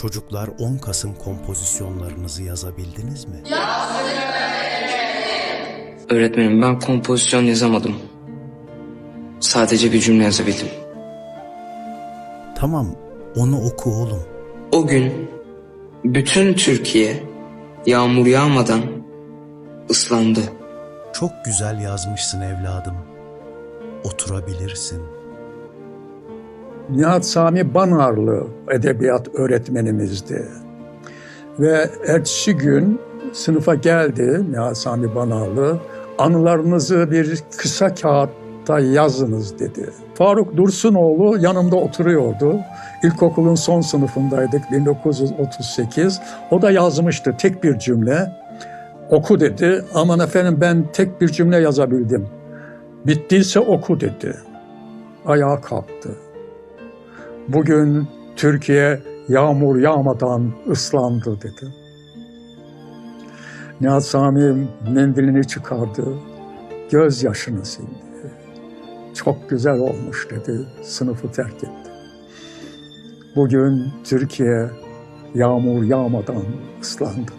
Çocuklar 10 Kasım kompozisyonlarınızı yazabildiniz mi? Öğretmenim ben kompozisyon yazamadım. Sadece bir cümle yazabildim. Tamam, onu oku oğlum. O gün bütün Türkiye yağmur yağmadan ıslandı. Çok güzel yazmışsın evladım. Oturabilirsin. Nihat Sami Banarlı edebiyat öğretmenimizdi. Ve ertesi gün sınıfa geldi Nihat Sami Banarlı. Anılarınızı bir kısa kağıtta yazınız dedi. Faruk Dursunoğlu yanımda oturuyordu. İlkokulun son sınıfındaydık 1938. O da yazmıştı tek bir cümle. Oku dedi. Aman efendim ben tek bir cümle yazabildim. Bittiyse oku dedi. Ayağa kalktı. Bugün Türkiye yağmur yağmadan ıslandı dedi. Nihat Sami mendilini çıkardı, gözyaşını sildi. Çok güzel olmuş dedi, sınıfı terk etti. Bugün Türkiye yağmur yağmadan ıslandı.